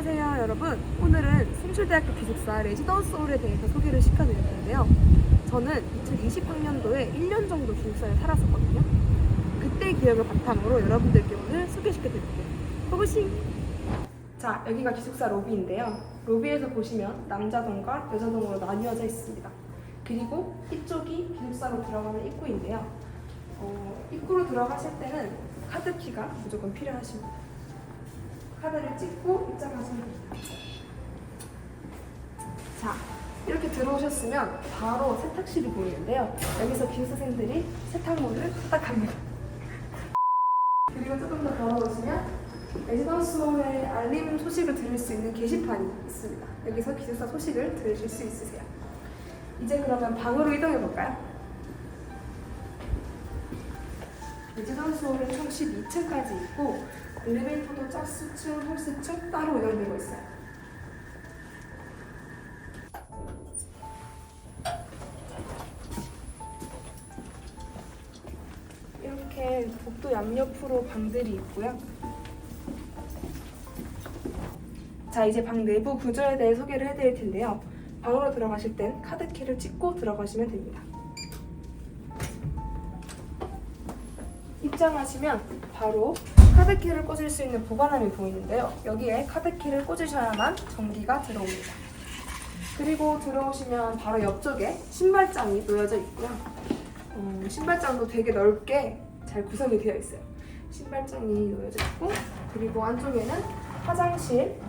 안녕하세요 여러분. 오늘은 숭실대학교 기숙사 레지던스 홀에 대해서 소개를 시켜드릴 텐데요. 저는 2020학년도에 1년 정도 기숙사에 살았었거든요. 그때 기억을 바탕으로 여러분들께 오늘 소개시켜 드릴게요. 고고싱! 자 여기가 기숙사 로비인데요. 로비에서 보시면 남자동과 여자동으로 나뉘어져 있습니다. 그리고 이쪽이 기숙사로 들어가는 입구인데요. 어, 입구로 들어가실 때는 카드키가 무조건 필요하십니다 카드를 찍고 입장하시면 됩니다. 자, 이렇게 들어오셨으면 바로 세탁실이 보이는데요. 여기서 기숙사생들이 세탁물을 세탁합니다. 그리고 조금 더 걸어오시면 레지던스홀의 알림 소식을 들을 수 있는 게시판이 있습니다. 여기서 기숙사 소식을 들으실 수 있으세요. 이제 그러면 방으로 이동해 볼까요? 레지던스홀은 총 12층까지 있고 엘리베이터도 짝수층, 홀수층 따로 운영되고 있어요. 이렇게 복도 양옆으로 방들이 있고요. 자, 이제 방 내부 구조에 대해 소개를 해드릴 텐데요. 방으로 들어가실 땐 카드키를 찍고 들어가시면 됩니다. 입장하시면 바로 카드키를 꽂을 수 있는 보관함이 보이는데요. 여기에 카드키를 꽂으셔야만 전기가 들어옵니다. 그리고 들어오시면 바로 옆쪽에 신발장이 놓여져 있고요. 어, 신발장도 되게 넓게 잘 구성이 되어 있어요. 신발장이 놓여져 있고 그리고 안쪽에는 화장실,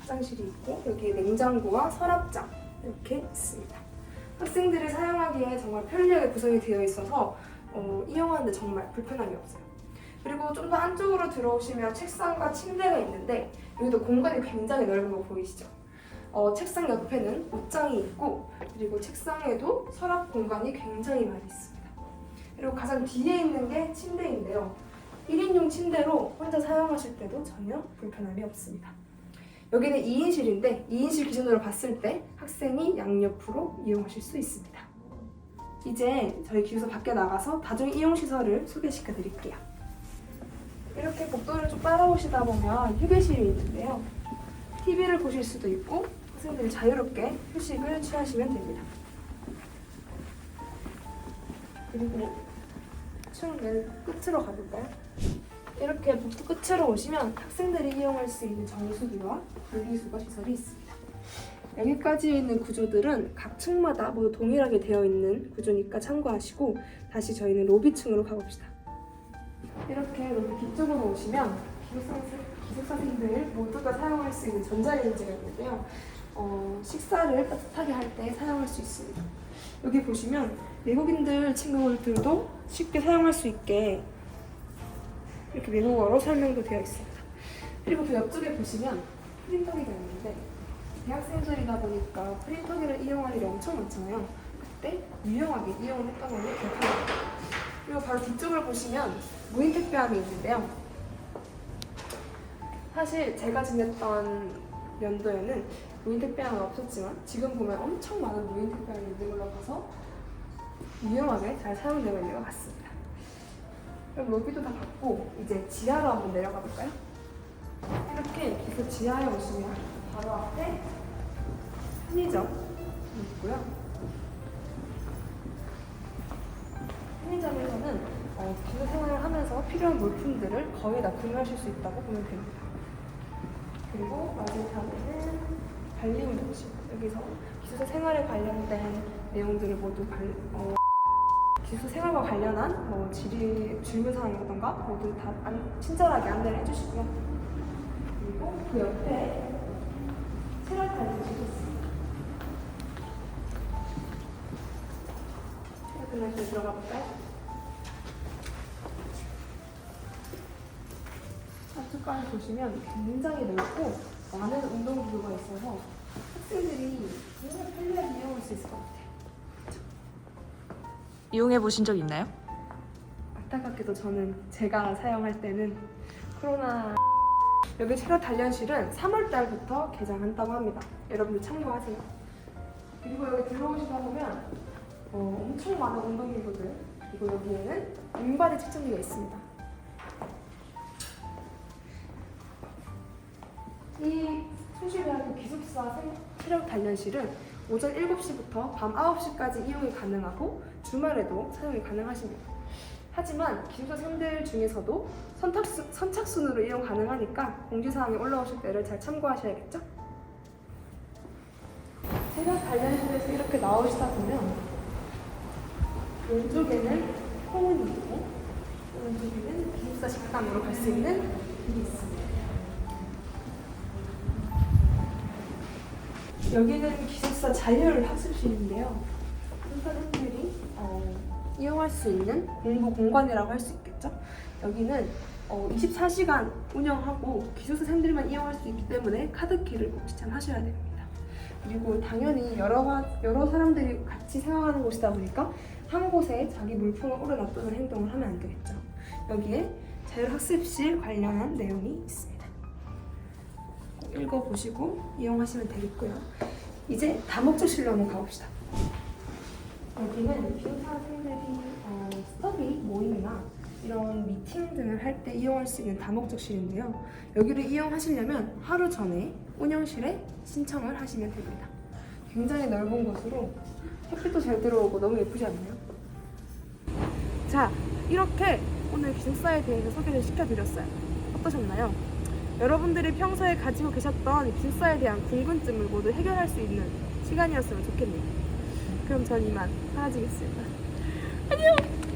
화장실이 있고 여기에 냉장고와 서랍장 이렇게 있습니다. 학생들이 사용하기에 정말 편리하게 구성이 되어 있어서 어, 이용하는데 정말 불편함이 없어요. 그리고 좀 더 안쪽으로 들어오시면 책상과 침대가 있는데 여기도 공간이 굉장히 넓은 거 보이시죠? 어, 책상 옆에는 옷장이 있고 그리고 책상에도 서랍 공간이 굉장히 많이 있습니다. 그리고 가장 뒤에 있는 게 침대인데요. 1인용 침대로 혼자 사용하실 때도 전혀 불편함이 없습니다. 여기는 2인실인데 2인실 기준으로 봤을 때 학생이 양옆으로 이용하실 수 있습니다. 이제 저희 기숙사 밖에 나가서 다중 이용 시설을 소개시켜 드릴게요. 이렇게 복도를 쭉 따라오시다 보면 휴게실이 있는데요. TV를 보실 수도 있고 학생들이 자유롭게 휴식을 취하시면 됩니다. 그리고 층 끝으로 가볼까요? 이렇게 복도 끝으로 오시면 학생들이 이용할 수 있는 정수기와 분리수거 시설이 있습니다. 여기까지 있는 구조들은 각 층마다 모두 동일하게 되어 있는 구조니까 참고하시고 다시 저희는 로비층으로 가봅시다. 이렇게 로비 뒤쪽으로 오시면 기숙사생, 기숙사생들 모두가 사용할 수 있는 전자레인지가 있는데요. 어, 식사를 따뜻하게 할 때 사용할 수 있습니다. 여기 보시면 외국인들 친구들도 쉽게 사용할 수 있게 이렇게 외국어로 설명도 되어 있습니다. 그리고 그 옆쪽에 보시면 프린터기가 있는데 대학생들이다 보니까 프린터기를 이용할 일이 엄청 많잖아요. 그때 유용하게 이용을 했던 걸로 기억합니다. 그리고 바로 뒤쪽을 보시면 무인 택배함이 있는데요. 사실 제가 지냈던 연도에는 무인 택배함은 없었지만 지금 보면 엄청 많은 무인 택배함이 있는 걸로 봐서 유용하게 잘 사용되고 있는 것 같습니다. 그럼 로비도 다 봤고 이제 지하로 한번 내려가 볼까요? 이렇게 기숙 지하에 오시면 바로 앞에 편의점이 있고요. 어, 기숙 생활을 하면서 필요한 물품들을 거의 다 구매하실 수 있다고 보면 됩니다. 그리고 맞은편에는 관리운동실 여기서 기숙사 생활에 관련된 내용들을 모두 관, 어, 기숙사 생활과 관련한 뭐 질의, 질문 사항이라던가 모두 다 안, 친절하게 안내를 해주시고요. 그리고 그 옆에 체력관리 해주셨습니다. 체력관리 들어가 볼까요? 안쪽까지 보시면 굉장히 넓고 많은 운동 기구가 있어서 학생들이 정말 편리하게 이용할 수 있을 것 같아요. 이용해 보신 적 있나요? 안타깝게도 저는 제가 사용할 때는 코로나 여기 체력 단련실은 3월 달부터 개장한다고 합니다. 여러분들 참고하세요. 그리고 여기 들어오시다 보면 어, 엄청 많은 운동기구들 그리고 여기에는 인바디 측정기가 있습니다. 생- 체력 단련실은 오전 7시부터 밤 9시까지 이용이 가능하고 주말에도 사용이 가능하십니다. 하지만 기숙사생들 중에서도 선착순, 선착순으로 이용 가능하니까 공지사항에 올라오실 때를 잘 참고하셔야겠죠? 체력 단련실에서 이렇게 나오시다 보면 왼쪽에는 홍은이 있고 오른쪽에는 기숙사 식당으로 갈 수 있는 길이 있습니다. 여기는 기숙사 자율 학습실인데요. 선생님들이 어, 이용할 수 있는 공부 공간이라고 할 수 있겠죠. 여기는 어, 24시간 운영하고 기숙사생들만 이용할 수 있기 때문에 카드키를 꼭 지참하셔야 됩니다. 그리고 당연히 여러, 가- 여러 사람들이 같이 생활하는 곳이다 보니까 한 곳에 자기 물품을 오래 놔두는 행동을 하면 안 되겠죠. 여기에 자율학습실 관련한 내용이 있습니다. 꼭 읽어보시고 이용하시면 되겠고요. 이제 다목적실로 한번 가봅시다. 여기는 기숙사생들이 어, 스터디 모임이나 이런 미팅 등을 할 때 이용할 수 있는 다목적실인데요. 여기를 이용하시려면 하루 전에 운영실에 신청을 하시면 됩니다. 굉장히 넓은 곳으로 햇빛도 잘 들어오고 너무 예쁘지 않나요? 자, 이렇게 오늘 기숙사에 대해서 소개를 시켜드렸어요. 어떠셨나요? 여러분들이 평소에 가지고 계셨던 기숙사에 대한 궁금증을 모두 해결할 수 있는 시간이었으면 좋겠네요. 그럼 전 이만 사라지겠습니다. 안녕!